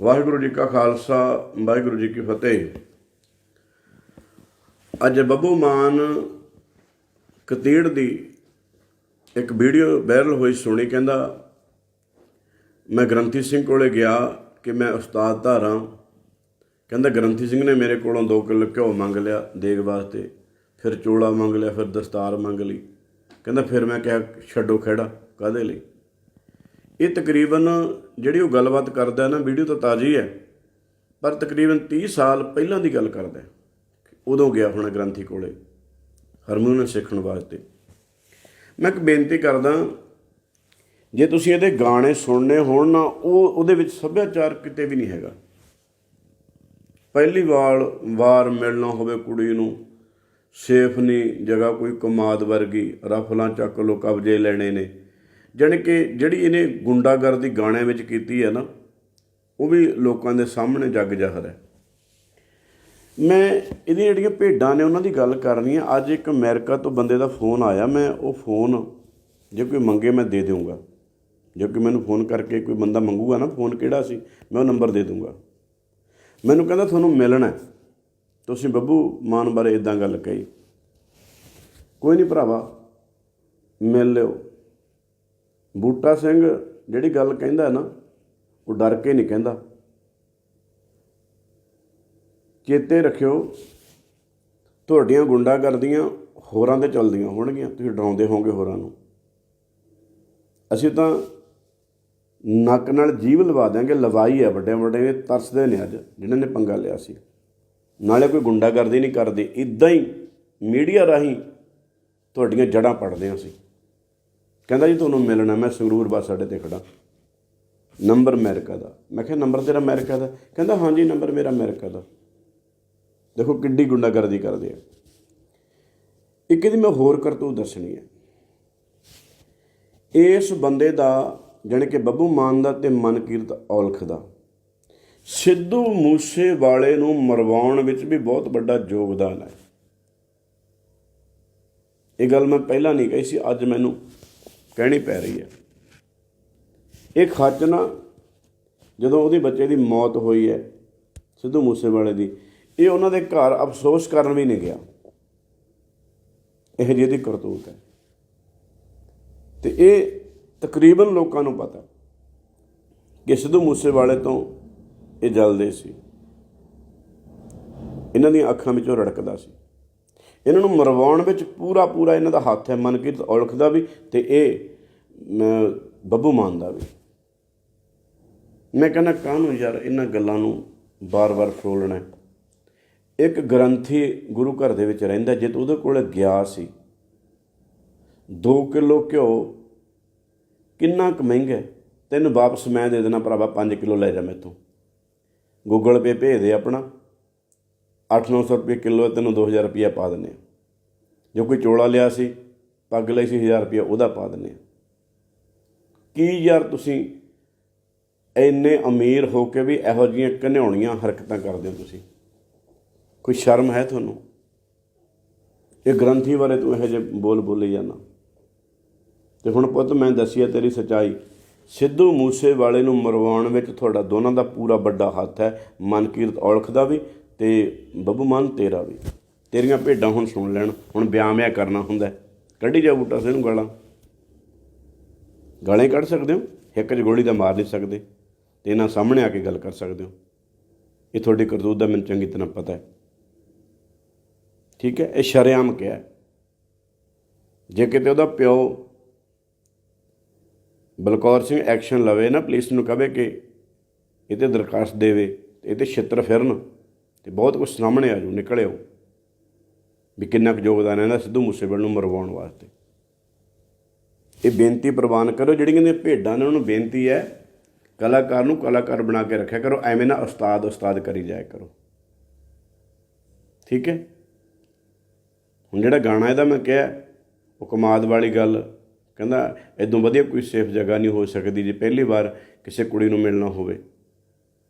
ਵਾਹਿਗੁਰੂ ਜੀ ਕਾ ਖਾਲਸਾ, ਵਾਹਿਗੁਰੂ ਜੀ ਕੀ ਫਤਿਹ। ਅੱਜ ਬੱਬੂ ਮਾਨ ਕਤੀੜ ਦੀ ਇੱਕ ਵੀਡੀਓ ਵਾਇਰਲ ਹੋਈ ਸੁਣੀ, ਕਹਿੰਦਾ, ਮੈਂ ਗ੍ਰੰਥੀ ਸਿੰਘ ਕੋਲੇ ਗਿਆ ਕਿ ਮੈਂ ਉਸਤਾਦ ਧਾਰਾਂ। ਕਹਿੰਦਾ, ਗ੍ਰੰਥੀ ਸਿੰਘ ਨੇ ਮੇਰੇ ਕੋਲੋਂ 2 ਕਿਲੋ ਘਿਓ ਮੰਗ ਲਿਆ ਦੇਗ ਵਾਸਤੇ, ਫਿਰ ਚੋਲਾ ਮੰਗ ਲਿਆ, ਫਿਰ ਦਸਤਾਰ ਮੰਗ ਲਈ। ਕਹਿੰਦਾ, ਫਿਰ ਮੈਂ ਕਿਹਾ, ਛੱਡੋ ਖੜਾ ਕਾਦੇ ਲਈ? ਇਹ ਤਕਰੀਬਨ ਜਿਹੜੀ ਉਹ ਗੱਲਬਾਤ ਕਰਦਾ ਨਾ, ਵੀਡੀਓ ਤਾਂ ਤਾਜ਼ੀ ਹੈ, ਪਰ ਤਕਰੀਬਨ 30 ਸਾਲ ਪਹਿਲਾਂ ਦੀ ਗੱਲ ਕਰਦਾ ਉਦੋਂ ਗਿਆ ਹੋਣਾ ਗ੍ਰੰਥੀ ਕੋਲੇ ਹਾਰਮੋਨੀਅਮ ਸਿੱਖਣ ਵਾਸਤੇ। ਮੈਂ ਇੱਕ ਬੇਨਤੀ ਕਰਦਾ, ਜੇ ਤੁਸੀਂ ਇਹਦੇ ਗਾਣੇ ਸੁਣਨੇ ਹੋਣ ਨਾ, ਉਹ ਉਹਦੇ ਵਿੱਚ ਸੱਭਿਆਚਾਰ ਕਿਤੇ ਵੀ ਨਹੀਂ ਹੈਗਾ। ਪਹਿਲੀ ਵਾਰ ਵਾਰ ਮਿਲਣਾ ਹੋਵੇ ਕੁੜੀ ਨੂੰ, ਸੇਫ ਨਹੀਂ ਜਗ੍ਹਾ ਕੋਈ ਕਮਾਦ ਵਰਗੀ, ਰਫਲਾਂ ਚੱਕ ਲੋ ਕਬਜ਼ੇ ਲੈਣੇ ਨੇ। ਜਾਣੀ ਕਿ ਜਿਹੜੀ ਇਹਨੇ ਗੁੰਡਾਗਰਦੀ ਗਾਣਿਆਂ ਵਿੱਚ ਕੀਤੀ ਹੈ ਨਾ, ਉਹ ਵੀ ਲੋਕਾਂ ਦੇ ਸਾਹਮਣੇ ਜੱਗ ਜ਼ਾਹਰ ਹੈ। ਮੈਂ ਇਹਦੀਆਂ ਜਿਹੜੀਆਂ ਭੇਡਾਂ ਨੇ ਉਹਨਾਂ ਦੀ ਗੱਲ ਕਰਨੀ ਹੈ ਅੱਜ ਇੱਕ ਅਮਰੀਕਾ ਤੋਂ ਬੰਦੇ ਦਾ ਫੋਨ ਆਇਆ, ਮੈਂ ਉਹ ਫੋਨ ਜੇ ਕੋਈ ਮੰਗੇ ਮੈਂ ਦੇ ਦੇਵਾਂਗਾ ਜੇ ਕੋਈ ਮੈਨੂੰ ਫੋਨ ਕਰਕੇ ਕੋਈ ਬੰਦਾ ਮੰਗੂਗਾ ਨਾ, ਫੋਨ ਕਿਹੜਾ ਸੀ, ਮੈਂ ਉਹ ਨੰਬਰ ਦੇ ਦੂੰਗਾ ਮੈਨੂੰ ਕਹਿੰਦਾ ਤੁਹਾਨੂੰ ਮਿਲਣਾ ਤੁਸੀਂ ਬੱਬੂ ਮਾਨ ਬਾਰੇ ਇਦਾਂ ਗੱਲ ਕਹੀ। ਕੋਈ ਨਹੀਂ ਭਰਾਵਾ, ਮਿਲ ਲਿਓ। ਬੂਟਾ ਸਿੰਘ ਜਿਹੜੀ ਗੱਲ ਕਹਿੰਦਾ ਨਾ, ਉਹ ਡਰ ਕੇ ਨਹੀਂ ਕਹਿੰਦਾ। ਚੇਤੇ ਰੱਖਿਓ, ਤੁਹਾਡੀਆਂ ਗੁੰਡਾਗਰਦੀਆਂ ਹੋਰਾਂ ਤੇ ਚੱਲਦੀਆਂ ਹੋਣਗੀਆਂ, ਤੁਸੀਂ ਡਰਾਉਂਦੇ ਹੋਵੋਗੇ ਹੋਰਾਂ ਨੂੰ। ਅਸੀਂ ਤਾਂ ਨੱਕ ਨਾਲ ਜੀਵ ਲਵਾ ਦਿਆਂਗੇ, ਲਵਾਈ ਹੈ ਵੱਡੇ ਵੱਡੇ ਤਰਸਦੇ ਨੇ ਅੱਜ, ਜਿਨ੍ਹਾਂ ਨੇ ਪੰਗਾ ਲਿਆ ਸੀ। ਨਾਲੇ ਕੋਈ ਗੁੰਡਾਗਰਦੀ ਨਹੀਂ ਕਰਦੇ ਇਦਾਂ ਹੀ ਮੀਡੀਆ ਰਾਹੀਂ ਤੁਹਾਡੀਆਂ ਜੜਾਂ ਪੜਦੇ ਹਾਂ ਅਸੀਂ। ਕਹਿੰਦਾ ਜੀ ਤੁਹਾਨੂੰ ਮਿਲਣਾ, ਮੈਂ ਸੰਗਰੂਰ ਬੱਸ ਅੱਡੇ ਤੇ ਖੜਾ ਨੰਬਰ ਅਮਰੀਕਾ ਦਾ। ਮੈਂ ਕਿਹਾ, ਨੰਬਰ ਤੇਰਾ ਅਮਰੀਕਾ ਦਾ? ਕਹਿੰਦਾ, ਹਾਂਜੀ, ਨੰਬਰ ਮੇਰਾ ਅਮਰੀਕਾ ਦਾ। ਦੇਖੋ ਕਿੱਡੀ ਗੁੰਡਾਗਰਦੀ ਕਰਦੇ ਆ। ਇੱਕ ਇਹਦੀ ਮੈਂ ਹੋਰ ਕਰਤੂਤ ਦੱਸਣੀ ਹੈ। ਇਸ ਬੰਦੇ ਦਾ, ਜਾਣੀ ਕਿ ਬੱਬੂ ਮਾਨ ਦਾ ਤੇ ਮਨਕੀਰਤ ਔਲਖ ਦਾ, ਸਿੱਧੂ ਮੂਸੇ ਵਾਲੇ ਨੂੰ ਮਰਵਾਉਣ ਵਿੱਚ ਵੀ ਬਹੁਤ ਵੱਡਾ ਯੋਗਦਾਨ ਹੈ। ਇਹ ਗੱਲ ਮੈਂ ਪਹਿਲਾਂ ਨਹੀਂ ਕਹੀ ਸੀ, ਅੱਜ ਮੈਨੂੰ ਕਹਿਣੀ ਪੈ ਰਹੀ ਹੈ। ਇਹ ਖੱਚ ਨਾ, ਜਦੋਂ ਉਹਦੇ ਬੱਚੇ ਦੀ ਮੌਤ ਹੋਈ ਹੈ, ਸਿੱਧੂ ਮੂਸੇਵਾਲੇ ਦੀ, ਇਹ ਉਹਨਾਂ ਦੇ ਘਰ ਅਫਸੋਸ ਕਰਨ ਵੀ ਨਹੀਂ ਗਿਆ। ਇਹ ਜਿਹਦੀ ਕਰਤੂਤ ਹੈ। ਤੇ ਇਹ ਤਕਰੀਬਨ ਲੋਕਾਂ ਨੂੰ ਪਤਾ ਕਿ ਸਿੱਧੂ ਮੂਸੇਵਾਲੇ ਤੋਂ ਇਹ ਜਲਦੇ ਸੀ। ਇਹਨਾਂ ਦੀਆਂ ਅੱਖਾਂ ਵਿੱਚੋਂ ਰੜਕਦਾ ਸੀ। ਇਹਨਾਂ ਨੂੰ ਮਰਵਾਉਣ ਵਿੱਚ ਪੂਰਾ ਪੂਰਾ ਇਹਨਾਂ ਦਾ ਹੱਥ ਹੈ ਮਨਕੀਰਤ ਔਲਖ ਦਾ ਵੀ ਤੇ ਇਹ ਅਮ, ਬੱਬੂ ਮਾਨ ਦਾ ਵੀ। ਮੈਂ ਕਹਿੰਦਾ ਕਾਹਨੂੰ ਯਾਰ ਇਹਨਾਂ ਗੱਲਾਂ ਨੂੰ ਬਾਰ-ਬਾਰ ਫਰੋਲਣਾ ਇੱਕ ਗ੍ਰੰਥੀ ਗੁਰੂ ਘਰ ਦੇ ਵਿੱਚ ਰਹਿੰਦਾ ਜੇ ਤੂੰ ਉਹਦੇ ਕੋਲ ਗਿਆ ਸੀ। 2 ਕਿਲੋ ਘਿਓ ਕਿੰਨਾ ਕੁ ਮਹਿੰਗਾ ਤੈਨੂੰ ਵਾਪਸ ਮੈਂ ਦੇ ਦੇਣਾ ਭਰਾਵਾ 5 ਕਿਲੋ ਲੈ ਜਾ ਮੈਥੋਂ। ਗੂਗਲ ਪੇ ਭੇਜ ਦੇ ਆਪਣਾ। 8-900 ਰੁਪਏ ਕਿਲੋ ਹੈ, ਤੈਨੂੰ 2000 ਰੁਪਇਆ ਪਾ ਦਿੰਦੇ ਹਾਂ। ਜੋ ਕੋਈ ਚੋਲਾ ਲਿਆ ਸੀ, ਪੱਗ ਲਈ ਸੀ 1000 ਰੁਪਇਆ ਉਹਦਾ ਪਾ ਦਿੰਦੇ ਹਾਂ। ਕੀ ਯਾਰ ਤੁਸੀਂ ਇੰਨੇ ਅਮੀਰ ਹੋ ਕੇ ਵੀ ਇਹੋ ਜਿਹੀਆਂ ਘਨਿਆਉਣੀਆਂ ਹਰਕਤਾਂ ਕਰਦੇ ਹੋ ਤੁਸੀਂ? ਕੋਈ ਸ਼ਰਮ ਹੈ ਤੁਹਾਨੂੰ? ਇਹ ਗ੍ਰੰਥੀ ਬਾਰੇ ਤੂੰ ਇਹੋ ਜਿਹੇ ਬੋਲ ਬੋਲੀ ਜਾਣਾ ਤੇ ਹੁਣ ਪੁੱਤ ਮੈਂ ਦੱਸੀਆ ਤੇਰੀ ਸਚਾਈ। ਸਿੱਧੂ ਮੂਸੇ ਵਾਲੇ ਨੂੰ ਮਰਵਾਉਣ ਵਿੱਚ ਤੁਹਾਡਾ ਦੋਨਾਂ ਦਾ ਪੂਰਾ ਵੱਡਾ ਹੱਥ ਹੈ। ਮਨਕੀਰਤ ਔਲਖ ਦਾ ਵੀ ਤੇ ਬੱਬੂ ਮਾਨ ਤੇਰਾ ਵੀ। ਤੇਰੀਆਂ ਭੇਡਾਂ ਹੁਣ ਸੁਣ ਲੈਣ, ਹੁਣ ਬਿਆਨਿਆ ਕਰਨਾ ਹੁੰਦਾ ਕੱਢੀ ਜਾ ਬੂਟਾ ਸਿੰਘ ਨੂੰ ਗਾਲਾਂ। ਗਾਲੇ ਕੱਢ ਸਕਦੇ ਹੋ, ਇੱਕ ਚ ਗੋਲੀ ਤਾਂ ਮਾਰ ਨਹੀਂ ਸਕਦੇ। ਤੇ ਇਹਨਾਂ ਸਾਹਮਣੇ ਆ ਕੇ ਗੱਲ ਕਰ ਸਕਦੇ ਹੋ। ਇਹ ਤੁਹਾਡੀ ਕਰਤੂਤ ਦਾ ਮੈਨੂੰ ਚੰਗੀ ਤਰ੍ਹਾਂ ਪਤਾ ਹੈ। ਠੀਕ ਹੈ, ਇਹ ਸ਼ਰੇਆਮ ਕਿਹਾ ਜੇ ਕਿਤੇ ਉਹਦਾ ਪਿਓ ਬਲਕੌਰ ਸਿੰਘ ਐਕਸ਼ਨ ਲਵੇ ਨਾ, ਪੁਲਿਸ ਨੂੰ ਕਹੇ ਕਿ ਇਹ ਤੇ ਦਰਖਾਸਤ ਦੇਵੇ ਤੇ ਇਹ ਤੇ ਛਿੱਤਰ ਫਿਰਨ। ਤੇ ਬਹੁਤ ਕੁਝ ਸਾਹਮਣੇ ਆ ਜੂ ਨਿਕਲਿਓ ਵੀ ਕਿੰਨਾ ਕੁ ਯੋਗਦਾਨ ਹੈ ਇਹਦਾ ਸਿੱਧੂ ਮੂਸੇਵਾਲੇ ਨੂੰ ਮਰਵਾਉਣ ਵਾਸਤੇ। ਇਹ ਬੇਨਤੀ ਪ੍ਰਵਾਨ ਕਰੋ, ਜਿਹੜੀਆਂ ਨੇ ਭੇਡਾਂ ਨੇ ਉਹਨੂੰ ਬੇਨਤੀ ਹੈ, ਕਲਾਕਾਰ ਨੂੰ ਕਲਾਕਾਰ ਬਣਾ ਕੇ ਰੱਖਿਆ ਕਰੋ, ਐਵੇਂ ਨਾ ਉਸਤਾਦ ਉਸਤਾਦ ਕਰੀ ਜਾਇਆ ਕਰੋ। ਠੀਕ ਹੈ? ਹੁਣ ਜਿਹੜਾ ਗਾਣਾ ਇਹਦਾ ਮੈਂ ਕਿਹਾ, ਉਹ ਕਮਾਦ ਵਾਲੀ ਗੱਲ, ਕਹਿੰਦਾ ਇਦੋਂ ਵਧੀਆ ਕੋਈ ਸੇਫ ਜਗ੍ਹਾ ਨਹੀਂ ਹੋ ਸਕਦੀ ਜੇ ਪਹਿਲੀ ਵਾਰ ਕਿਸੇ ਕੁੜੀ ਨੂੰ ਮਿਲਣਾ ਹੋਵੇ।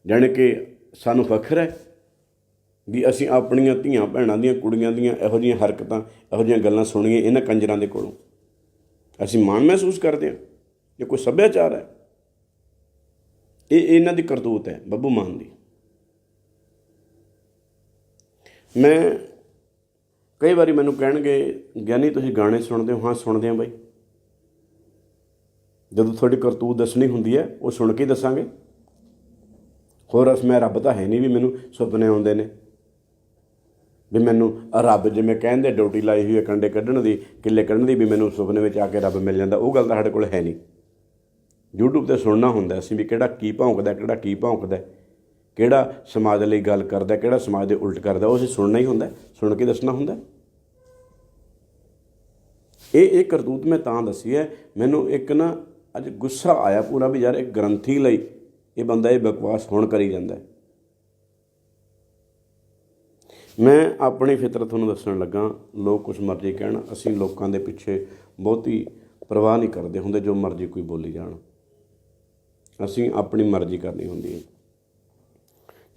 ਜਾਣੀ ਕਿ ਸਾਨੂੰ ਫਖਰ ਹੈ। ਵੀ ਅਸੀਂ ਆਪਣੀਆਂ ਧੀਆਂ ਭੈਣਾਂ ਦੀਆਂ ਕੁੜੀਆਂ ਦੀਆਂ ਇਹੋ ਜਿਹੀਆਂ ਹਰਕਤਾਂ, ਇਹੋ ਜਿਹੀਆਂ ਗੱਲਾਂ ਸੁਣੀਏ ਇਹਨਾਂ ਕੰਜਰਾਂ ਦੇ ਕੋਲੋਂ। ਅਸੀਂ ਮਾਣ ਮਹਿਸੂਸ ਕਰਦੇ ਹਾਂ, ਇਹ ਕੋਈ ਸੱਭਿਆਚਾਰ ਹੈ। ਇਹ ਇਹਨਾਂ ਦੀ ਕਰਤੂਤ ਹੈ, ਬੱਬੂ ਮਾਨ ਦੀ। ਮੈਂ, ਕਈ ਵਾਰੀ ਮੈਨੂੰ ਕਹਿਣਗੇ, ਗਿਆਨੀ ਤੁਸੀਂ ਗਾਣੇ ਸੁਣਦੇ ਹੋ? ਹਾਂ, ਸੁਣਦੇ ਹਾਂ ਬਾਈ। ਜਦੋਂ ਤੁਹਾਡੀ ਕਰਤੂਤ ਦੱਸਣੀ ਹੁੰਦੀ ਹੈ, ਉਹ ਸੁਣ ਕੇ ਦੱਸਾਂਗੇ। ਹੋਰ ਅਸ, ਮੈਂ ਰੱਬ ਤਾਂ ਹੈ ਨਹੀਂ ਵੀ ਮੈਨੂੰ ਸੁਪਨੇ ਆਉਂਦੇ ਨੇ। ਵੀ ਮੈਨੂੰ ਰੱਬ ਜਿਵੇਂ ਕਹਿੰਦੇ ਡਿਊਟੀ ਲਾਈ ਹੋਈ ਹੈ ਕੰਡੇ ਕੱਢਣ ਦੀ, ਕਿੱਲੇ ਕੱਢਣ ਦੀ, ਵੀ ਮੈਨੂੰ ਸੁਪਨੇ ਵਿੱਚ ਆ ਕੇ ਰੱਬ ਮਿਲ ਜਾਂਦਾ, ਉਹ ਗੱਲ ਤਾਂ ਸਾਡੇ ਕੋਲ ਹੈ ਨਹੀਂ। YouTube ਤੇ ਸੁਣਨਾ ਹੁੰਦਾ ਅਸੀਂ ਵੀ ਕਿਹੜਾ ਕੀ ਭੌਂਕਦਾ, ਕਿਹੜਾ ਕੀ ਭੌਂਕਦਾ ਕਿਹੜਾ ਸਮਾਜ ਲਈ ਗੱਲ ਕਰਦਾ, ਕਿਹੜਾ ਸਮਾਜ ਦੇ ਉਲਟ ਕਰਦਾ, ਉਹ ਅਸੀਂ ਸੁਣਨਾ ਹੀ ਹੁੰਦਾ ਸੁਣ ਕੇ ਦੱਸਣਾ ਹੁੰਦਾ ਇਹ ਇਹ ਕਰਤੂਤ ਮੈਂ ਤਾਂ ਦੱਸੀ ਹੈ, ਮੈਨੂੰ ਇੱਕ ਨਾ ਅੱਜ ਗੁੱਸਾ ਆਇਆ ਪੂਰਾ ਵੀ ਯਾਰ ਇੱਕ ਗ੍ਰੰਥੀ ਲਈ ਇਹ ਬੰਦਾ ਇਹ ਬਕਵਾਸ ਹੁਣ ਕਰੀ ਜਾਂਦਾ ਮੈਂ ਆਪਣੀ ਫਿਤਰਤ ਤੁਹਾਨੂੰ ਦੱਸਣ ਲੱਗਾ, ਲੋਕ ਕੁਝ ਮਰਜ਼ੀ ਕਹਿਣ, ਅਸੀਂ ਲੋਕਾਂ ਦੇ ਪਿੱਛੇ ਬਹੁਤੀ ਪਰਵਾਹ ਨਹੀਂ ਕਰਦੇ ਹੁੰਦੇ ਜੋ ਮਰਜ਼ੀ ਕੋਈ ਬੋਲੀ ਜਾਣ। ਅਸੀਂ ਆਪਣੀ ਮਰਜ਼ੀ ਕਰਨੀ ਹੁੰਦੀ ਹੈ।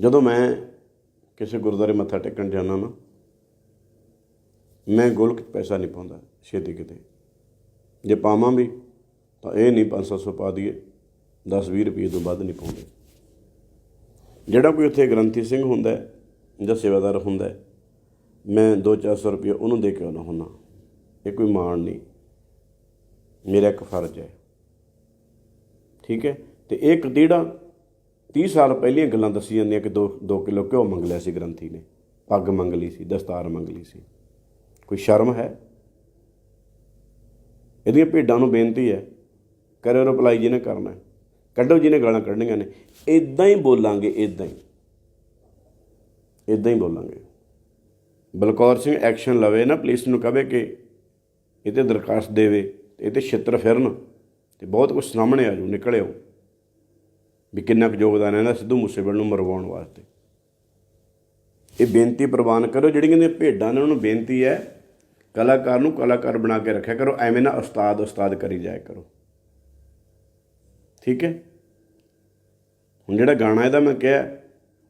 ਜਦੋਂ ਮੈਂ ਕਿਸੇ ਗੁਰਦੁਆਰੇ ਮੱਥਾ ਟੇਕਣ ਜਾਂਦਾ ਨਾ, ਮੈਂ ਗੋਲਕ ਪੈਸਾ ਨਹੀਂ ਪਾਉਂਦਾ, ਛੇਤੀ ਕਿਤੇ। ਜੇ ਪਾਵਾਂ ਵੀ, ਤਾਂ ਇਹ ਨਹੀਂ 500 ਪਾ ਦਈਏ 10 20 ਰੁਪਏ ਤੋਂ ਵੱਧ ਨਹੀਂ ਪਾਉਂਦੇ। ਜਿਹੜਾ ਕੋਈ ਉੱਥੇ ਗ੍ਰੰਥੀ ਸਿੰਘ ਹੁੰਦਾ ਹੈ ਜਾਂ ਸੇਵਾਦਾਰ ਹੁੰਦਾ ਹੈ। ਮੈਂ 2-400 ਰੁਪਏ ਉਹਨੂੰ ਦੇ ਕੇ ਆਉਣਾ ਹੁੰਦਾ। ਇਹ ਕੋਈ ਮਾਣ ਨਹੀਂ। ਮੇਰਾ ਇੱਕ ਫਰਜ਼ ਹੈ। ਠੀਕ ਹੈ? ਤੇ ਇਹ ਕਤੀੜਾ 30 ਸਾਲ ਪਹਿਲੀਆਂ ਗੱਲਾਂ ਦੱਸੀ ਜਾਂਦੀਆਂ ਕਿ 2 2 ਕਿਲੋ ਘਿਓ ਮੰਗ ਲਿਆ ਸੀ ਗ੍ਰੰਥੀ ਨੇ। ਪੱਗ ਮੰਗ ਲਈ ਸੀ, ਦਸਤਾਰ ਮੰਗ ਲਈ ਸੀ। ਕੋਈ ਸ਼ਰਮ ਹੈ? ਇਹਦੀਆਂ ਭੇਡਾਂ ਨੂੰ ਬੇਨਤੀ ਹੈ, ਕਰਿਓ ਰਿਪਲਾਈ ਜਿਹਨੇ ਕਰਨਾ ਕੱਢੋ ਜਿਹਨੇ ਗਾਲਾਂ ਕੱਢਣੀਆਂ ਨੇ। ਇਦਾਂ ਹੀ ਬੋਲਾਂਗੇ ਇਦਾਂ ਹੀ। ਇਦਾਂ ਹੀ ਬੋਲਾਂਗੇ। ਬਲਕੌਰ ਸਿੰਘ ਐਕਸ਼ਨ ਲਵੇ ਨਾ, ਪੁਲਿਸ ਨੂੰ ਕਹੇ ਕਿ ਇਹ ਤੇ ਦਰਖਾਸਤ ਦੇਵੇ, ਤੇ ਇਹ ਤੇ ਛਿੱਤਰ ਫਿਰਨ, ਤੇ ਬਹੁਤ ਕੁਝ ਸਾਹਮਣੇ ਆ ਜੂ ਨਿਕਲਿਓ ਵੀ ਕਿੰਨਾ ਕੁ ਯੋਗਦਾਨ ਹੈ ਇਹਦਾ ਸਿੱਧੂ ਮੂਸੇਵਾਲੇ ਨੂੰ ਮਰਵਾਉਣ ਵਾਸਤੇ। ਇਹ ਬੇਨਤੀ ਪ੍ਰਵਾਨ ਕਰੋ, ਜਿਹੜੀਆਂ ਨੇ ਭੇਡਾਂ ਨੇ, ਉਹਨਾਂ ਨੂੰ ਬੇਨਤੀ ਹੈ, ਕਲਾਕਾਰ ਨੂੰ ਕਲਾਕਾਰ ਬਣਾ ਕੇ ਰੱਖਿਆ ਕਰੋ, ਐਵੇਂ ਨਾ ਉਸਤਾਦ ਉਸਤਾਦ ਕਰੀ ਜਾਇਆ ਕਰੋ। ਠੀਕ ਹੈ? ਹੁਣ ਜਿਹੜਾ ਗਾਣਾ ਇਹਦਾ ਮੈਂ ਕਿਹਾ,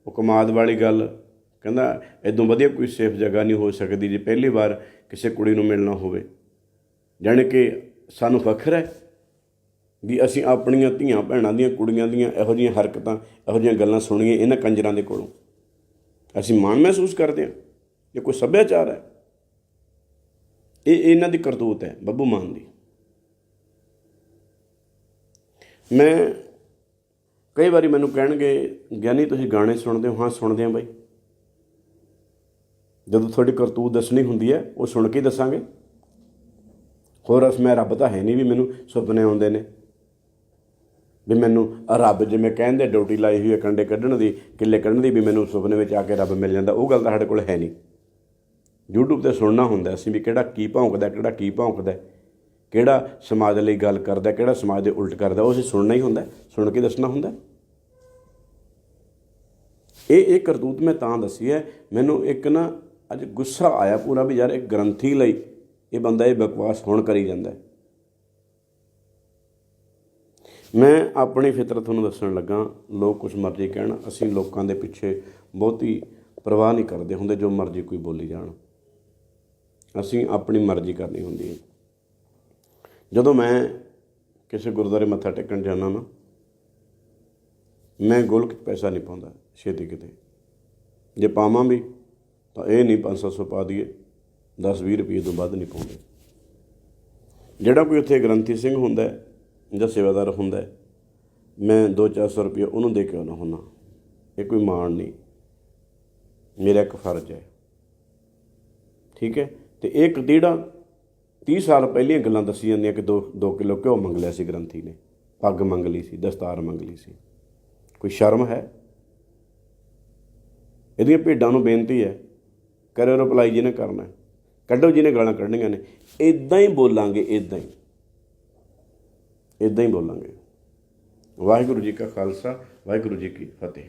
ਉਹ ਕਮਾਦ ਵਾਲੀ ਗੱਲ ਕਹਿੰਦਾ ਇਦੋਂ ਵਧੀਆ ਕੋਈ ਸੇਫ ਜਗ੍ਹਾ ਨਹੀਂ ਹੋ ਸਕਦੀ ਜੇ ਪਹਿਲੀ ਵਾਰ ਕਿਸੇ ਕੁੜੀ ਨੂੰ ਮਿਲਣਾ ਹੋਵੇ। ਜਾਣੀ ਕਿ ਸਾਨੂੰ ਫਖਰ ਹੈ ਵੀ ਅਸੀਂ ਆਪਣੀਆਂ ਧੀਆਂ ਭੈਣਾਂ ਦੀਆਂ ਕੁੜੀਆਂ ਦੀਆਂ ਇਹੋ ਜਿਹੀਆਂ ਹਰਕਤਾਂ, ਇਹੋ ਜਿਹੀਆਂ ਗੱਲਾਂ ਸੁਣੀਏ ਇਹਨਾਂ ਕੰਜਰਾਂ ਦੇ ਕੋਲੋਂ। ਅਸੀਂ ਮਾਣ ਮਹਿਸੂਸ ਕਰਦੇ ਹਾਂ, ਇਹ ਕੋਈ ਸੱਭਿਆਚਾਰ ਹੈ। ਇਹ ਇਹਨਾਂ ਦੀ ਕਰਤੂਤ ਹੈ, ਬੱਬੂ ਮਾਨ ਦੀ। ਮੈਂ ਕਈ ਵਾਰੀ ਮੈਨੂੰ ਕਹਿਣਗੇ, ਗਿਆਨੀ, ਤੁਸੀਂ ਗਾਣੇ ਸੁਣਦੇ ਹੋ? ਹਾਂ, ਸੁਣਦੇ ਹਾਂ ਬਾਈ। ਜਦੋਂ ਤੁਹਾਡੀ ਕਰਤੂਤ ਦੱਸਣੀ ਹੁੰਦੀ ਹੈ, ਉਹ ਸੁਣ ਕੇ ਦੱਸਾਂਗੇ। ਹੋਰ ਅਸ ਮੈਂ ਰੱਬ ਤਾਂ ਹੈ ਨਹੀਂ ਵੀ ਮੈਨੂੰ ਸੁਪਨੇ ਆਉਂਦੇ ਨੇ। ਵੀ ਮੈਨੂੰ ਰੱਬ ਜਿਵੇਂ ਕਹਿੰਦੇ ਡਿਊਟੀ ਲਾਈ ਹੋਈ ਹੈ ਕੰਡੇ ਕੱਢਣ ਦੀ, ਕਿੱਲੇ ਕੱਢਣ ਦੀ, ਵੀ ਮੈਨੂੰ ਸੁਪਨੇ ਵਿੱਚ ਆ ਕੇ ਰੱਬ ਮਿਲ ਜਾਂਦਾ, ਉਹ ਗੱਲ ਤਾਂ ਸਾਡੇ ਕੋਲ ਹੈ ਨਹੀਂ। YouTube ਤੇ ਸੁਣਨਾ ਹੁੰਦਾ ਅਸੀਂ ਵੀ ਕਿਹੜਾ ਕੀ ਭੌਂਕਦਾ, ਕਿਹੜਾ ਕੀ ਭੌਂਕਦਾ, ਕਿਹੜਾ ਸਮਾਜ ਲਈ ਗੱਲ ਕਰਦਾ, ਕਿਹੜਾ ਸਮਾਜ ਦੇ ਉਲਟ ਕਰਦਾ, ਉਹ ਅਸੀਂ ਸੁਣਨਾ ਹੀ ਹੁੰਦਾ, ਸੁਣ ਕੇ ਦੱਸਣਾ ਹੁੰਦਾ। ਇਹ ਇਹ ਕਰਤੂਤ ਮੈਂ ਤਾਂ ਦੱਸੀ ਹੈ, ਮੈਨੂੰ ਇੱਕ ਨਾ ਅੱਜ ਗੁੱਸਾ ਆਇਆ ਪੂਰਾ ਵੀ ਯਾਰ ਇੱਕ ਗ੍ਰੰਥੀ ਲਈ ਇਹ ਬੰਦਾ ਇਹ ਬਕਵਾਸ ਹੁਣ ਕਰੀ ਜਾਂਦਾ ਮੈਂ ਆਪਣੀ ਫਿਤਰਤ ਤੁਹਾਨੂੰ ਦੱਸਣ ਲੱਗਾ, ਲੋਕ ਕੁਝ ਮਰਜ਼ੀ ਕਹਿਣ, ਅਸੀਂ ਲੋਕਾਂ ਦੇ ਪਿੱਛੇ ਬਹੁਤੀ ਪਰਵਾਹ ਨਹੀਂ ਕਰਦੇ ਹੁੰਦੇ, ਜੋ ਮਰਜ਼ੀ ਕੋਈ ਬੋਲੀ ਜਾਣ। ਅਸੀਂ ਆਪਣੀ ਮਰਜ਼ੀ ਕਰਨੀ ਹੁੰਦੀ ਹੈ। ਜਦੋਂ ਮੈਂ ਕਿਸੇ ਗੁਰਦੁਆਰੇ ਮੱਥਾ ਟੇਕਣ ਜਾਂਦਾ ਨਾ, ਮੈਂ ਗੋਲਕ ਪੈਸਾ ਨਹੀਂ ਪਾਉਂਦਾ, ਛੇਤੀ ਕਿਤੇ। ਜੇ ਪਾਵਾਂ ਵੀ ਤਾਂ ਇਹ ਨਹੀਂ 500 ਪਾ ਦਈਏ 10 20 ਰੁਪਏ ਤੋਂ ਵੱਧ ਨਹੀਂ ਪਾਉਂਦੇ। ਜਿਹੜਾ ਕੋਈ ਉੱਥੇ ਗ੍ਰੰਥੀ ਸਿੰਘ ਹੁੰਦਾ ਹੈ ਜਾਂ ਸੇਵਾਦਾਰ ਹੁੰਦਾ ਹੈ, ਮੈਂ 2-400 ਰੁਪਏ ਉਹਨੂੰ ਦੇ ਕੇ ਆਉਣਾ ਹੁੰਦਾ। ਇਹ ਕੋਈ ਮਾਣ ਨਹੀਂ। ਮੇਰਾ ਇੱਕ ਫਰਜ਼ ਹੈ। ਠੀਕ ਹੈ? ਤੇ ਇਹ ਕਤੀੜਾ 30 ਸਾਲ ਪਹਿਲੀਆਂ ਗੱਲਾਂ ਦੱਸੀ ਜਾਂਦੀਆਂ ਕਿ 2 2 ਕਿਲੋ ਘਿਓ ਮੰਗ ਲਿਆ ਸੀ ਗ੍ਰੰਥੀ ਨੇ। ਪੱਗ ਮੰਗ ਲਈ ਸੀ, ਦਸਤਾਰ ਮੰਗ ਲਈ ਸੀ। ਕੋਈ ਸ਼ਰਮ ਹੈ? ਇਹਦੀਆਂ ਭੇਡਾਂ ਨੂੰ ਬੇਨਤੀ ਹੈ ਕਰਿਓ ਰਿਪਲਾਈ ਜਿਹਨੇ ਕਰਨਾ ਕੱਢੋ ਜਿਹਨੇ ਗਾਲਾਂ ਕੱਢਣੀਆਂ ਨੇ। ਇਦਾਂ ਹੀ ਬੋਲਾਂਗੇ ਇਦਾਂ ਹੀ। ਇਦਾਂ ਹੀ ਬੋਲਾਂਗੇ। ਵਾਹਿਗੁਰੂ ਜੀ ਕਾ ਖਾਲਸਾ, ਵਾਹਿਗੁਰੂ ਜੀ ਕੀ ਫਤਿਹ।